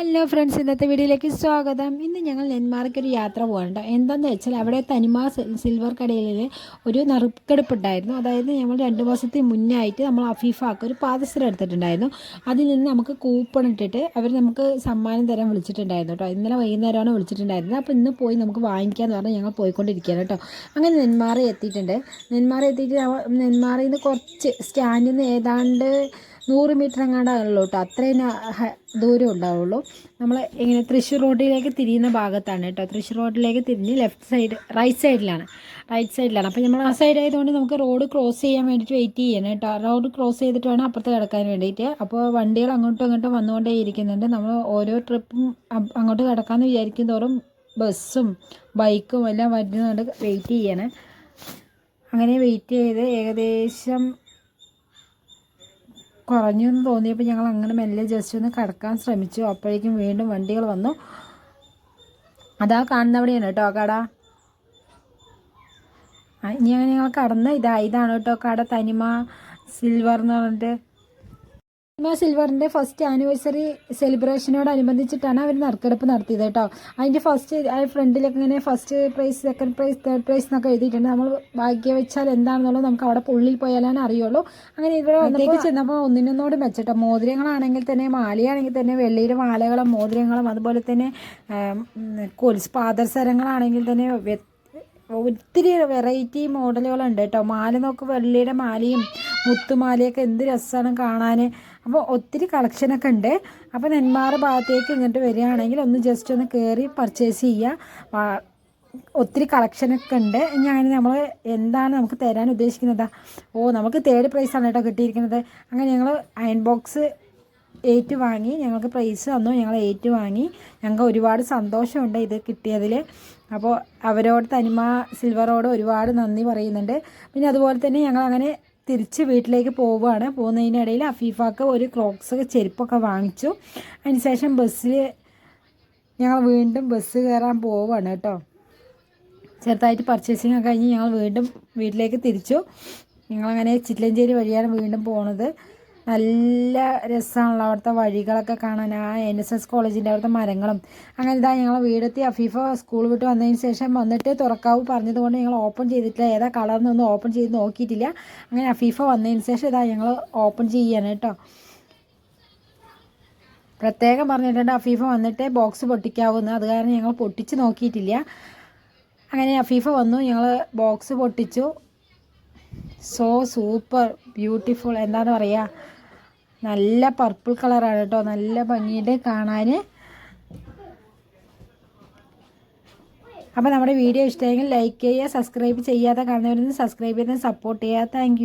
Hello friends ഇന്നത്തെ വീഡിയോയിലേക്ക് സ്വാഗതം. ഇന്ന് ഞങ്ങൾ നെന്മാർക്ക് ഒരു യാത്ര പോകണ്ട എന്താണെന്ന് വെച്ചാൽ അവിടെ തനിമ സിൽവർ കടയിൽ ഒരു നറുക്കെടുപ്പ് ഉണ്ടായിരുന്നു അതായത് ഞങ്ങൾ രണ്ട് മാസത്തിന് മുന്നേ ആയിട്ട് നമ്മൾ അഫീഫാക്ക് ഒരു പാദസരം എടുത്തിട്ടുണ്ടായിരുന്നു. അതിൽ നിന്ന് നമുക്ക് കൂപ്പൺ ഇട്ടിട്ട് അവർ നമുക്ക് സമ്മാനം തരാൻ വിളിച്ചിട്ടുണ്ടായിരുന്നു കേട്ടോ. ഇന്നലെ വൈകുന്നേരമാണ് വിളിച്ചിട്ടുണ്ടായിരുന്നത്. അപ്പോൾ ഇന്ന് പോയി നമുക്ക് വാങ്ങിക്കാമെന്ന് പറഞ്ഞാൽ ഞങ്ങൾ പോയിക്കൊണ്ടിരിക്കുകയാണ് കേട്ടോ. അങ്ങനെ നെന്മാറി എത്തിയിട്ടുണ്ട്. നെന്മാറി എത്തിയിട്ട് നെന്മാറിയിൽ നിന്ന് കുറച്ച് സ്റ്റാൻഡിൽ നിന്ന് ഏതാണ്ട് നൂറ് മീറ്റർ എങ്ങാണ്ടാണല്ലോ കേട്ടോ. അത്രയും ദൂരം ഉണ്ടാവുള്ളൂ. നമ്മൾ ഇങ്ങനെ തൃശ്ശൂർ റോഡിലേക്ക് തിരിയുന്ന ഭാഗത്താണ് കേട്ടോ. തൃശ്ശൂർ റോഡിലേക്ക് തിരിഞ്ഞ് ലെഫ്റ്റ് സൈഡ് റൈറ്റ് സൈഡിലാണ്. റൈറ്റ് സൈഡിലാണ്. അപ്പോൾ നമ്മൾ ആ സൈഡ് ആയതുകൊണ്ട് നമുക്ക് റോഡ് ക്രോസ് ചെയ്യാൻ വേണ്ടിയിട്ട് വെയിറ്റ് ചെയ്യണം കേട്ടോ. റോഡ് ക്രോസ് ചെയ്തിട്ട് വേണം അപ്പുറത്ത് കിടക്കാൻ വേണ്ടിയിട്ട്. അപ്പോൾ വണ്ടികൾ അങ്ങോട്ടും ഇങ്ങോട്ടും വന്നുകൊണ്ടേ ഇരിക്കുന്നുണ്ട് നമ്മൾ ഓരോ ട്രിപ്പും അങ്ങോട്ട് കിടക്കാമെന്ന് വിചാരിക്കും തോറും ബസ്സും ബൈക്കും എല്ലാം വരുന്നതുകൊണ്ട് വെയിറ്റ് ചെയ്യണം. അങ്ങനെ വെയിറ്റ് ചെയ്ത് ഏകദേശം കുറഞ്ഞു എന്ന് തോന്നിയപ്പോൾ ഞങ്ങൾ അങ്ങനെ മെല്ലെ ജസ്റ്റ് ഒന്ന് കടക്കാൻ ശ്രമിച്ചു. അപ്പോഴേക്കും വീണ്ടും വണ്ടികൾ വന്നു. അതാ കാണുന്നവിടെയാണ് കേട്ടോ കട. ഇനി അങ്ങനെ ഞങ്ങൾ കടന്ന് ഇതാ ഇതാണ് കേട്ടോ കട. തനിമ സിൽവർ എന്ന് പറഞ്ഞിട്ട് തനിമ സിൽവറിന്റെ ഫസ്റ്റ് ആനിവേഴ്സറി സെലിബ്രേഷനോടനുബന്ധിച്ചിട്ടാണ് അവർ നറുക്കെടുപ്പ് നടത്തിയത് കേട്ടോ. അതിന്റെ ഫസ്റ്റ് ഫ്രണ്ടിലൊക്കെ ഇങ്ങനെ first prize second prize third prize എന്നൊക്കെ എഴുതിയിട്ടുണ്ട്. നമ്മൾ ഭാഗ്യം വെച്ചാൽ എന്താണെന്നുള്ളത് നമുക്ക് അവിടെ ഉള്ളിൽ പോയാലാണ് അറിയുള്ളൂ. അങ്ങനെ ഇവിടെ വന്നേക്ക് ചെന്നപ്പോൾ ഒന്നിനൊന്നോട് മെച്ചട്ടോ. മോതിരങ്ങളാണെങ്കിൽ തന്നെ മാലയാണെങ്കിൽ തന്നെ വെള്ളിയുടെ മാലകളും മോതിരങ്ങളും അതുപോലെ തന്നെ കൊൽസ് പാദസരങ്ങളാണെങ്കിൽ തന്നെ ഒത്തിരി വെറൈറ്റി മോഡലുകളുണ്ട് കേട്ടോ മാല നോക്ക് വെള്ളിയുടെ മാലയും മുത്തുമാലയൊക്കെ എന്ത് രസമാണ് കാണാൻ അപ്പോൾ ഒത്തിരി കളക്ഷനൊക്കെ ഉണ്ട്. അപ്പോൾ നെന്മാറ ഭാഗത്തേക്ക് ഇങ്ങോട്ട് വരികയാണെങ്കിൽ ഒന്ന് ജസ്റ്റ് ഒന്ന് കയറി പർച്ചേസ് ചെയ്യുക ഒത്തിരി കളക്ഷനൊക്കെ ഉണ്ട്. അങ്ങനെ നമ്മൾ എന്താണ് നമുക്ക് തരാൻ ഉദ്ദേശിക്കുന്നത്? ഓ നമുക്ക് തേർഡ് പ്രൈസാണ് കേട്ടോ കിട്ടിയിരിക്കുന്നത്. അങ്ങനെ ഞങ്ങൾ അയൺ ബോക്സ് ഏറ്റ് വാങ്ങി ഞങ്ങൾക്ക് പ്രൈസ് തന്നു ഞങ്ങൾ ഏറ്റ് വാങ്ങി ഞങ്ങൾക്ക് ഒരുപാട് സന്തോഷമുണ്ട് ഇത് കിട്ടിയതിൽ അപ്പോൾ അവരോട് തനിമ സിൽവറോട് ഒരുപാട് നന്ദി പറയുന്നുണ്ട്. പിന്നെ അതുപോലെ തന്നെ ഞങ്ങൾ അങ്ങനെ തിരിച്ച് വീട്ടിലേക്ക് പോവുകയാണ്. പോകുന്നതിനിടയിൽ അഫീഫാക്ക് ഒരു ക്രോക്സ് ചെരുപ്പൊക്കെ വാങ്ങിച്ചു. അതിനുശേഷം ബസ്സിൽ ഞങ്ങൾ വീണ്ടും ബസ് കയറാൻ പോവുകയാണ് കേട്ടോ. ചെറുതായിട്ട് പർച്ചേസിങ് ഒക്കെ കഴിഞ്ഞ് ഞങ്ങൾ വീണ്ടും വീട്ടിലേക്ക് തിരിച്ചു. ഞങ്ങളങ്ങനെ ചില്ലഞ്ചേരി വഴിയാണ് വീണ്ടും പോണത്. നല്ല രസമാണല്ലോ അവിടുത്തെ വഴികളൊക്കെ കാണാൻ. ആ എൻ എസ് എസ് കോളേജിന്റെ അവിടുത്തെ മരങ്ങളും. അങ്ങനെ ഇതാ ഞങ്ങൾ വീടെത്തി. അഫീഫ സ്കൂൾ വിട്ട് വന്നതിന് ശേഷം വന്നിട്ട് തുറക്കാവൂ പറഞ്ഞതുകൊണ്ട് ഞങ്ങൾ ഓപ്പൺ ചെയ്തിട്ടില്ല. ഏതാ കളർന്നൊന്നും ഓപ്പൺ ചെയ്ത് നോക്കിയിട്ടില്ല. അങ്ങനെ അഫീഫ വന്നതിന് ശേഷം ഇതാ ഞങ്ങൾ ഓപ്പൺ ചെയ്യാണ് കേട്ടോ പ്രത്യേകം പറഞ്ഞിട്ടുണ്ട് അഫീഫ വന്നിട്ട് ബോക്സ് പൊട്ടിക്കാവുന്ന. അത് കാരണം ഞങ്ങൾ പൊട്ടിച്ച് നോക്കിയിട്ടില്ല. അങ്ങനെ അഫീഫ വന്നു. ഞങ്ങൾ ബോക്സ് പൊട്ടിച്ചു. സോ സൂപ്പർ ബ്യൂട്ടിഫുൾ എന്താണെന്ന് പറയുക നല്ല പർപ്പിൾ കളറാണ് കേട്ടോ നല്ല ഭംഗിയുണ്ട് കാണാൻ അപ്പോൾ നമ്മുടെ വീഡിയോ ഇഷ്ടമെങ്കിൽ ലൈക്ക് ചെയ്യുക സബ്സ്ക്രൈബ് ചെയ്യാതെ കാണുന്നവരൊന്ന് സബ്സ്ക്രൈബ് ചെയ്ത് സപ്പോർട്ട് ചെയ്യുക. താങ്ക്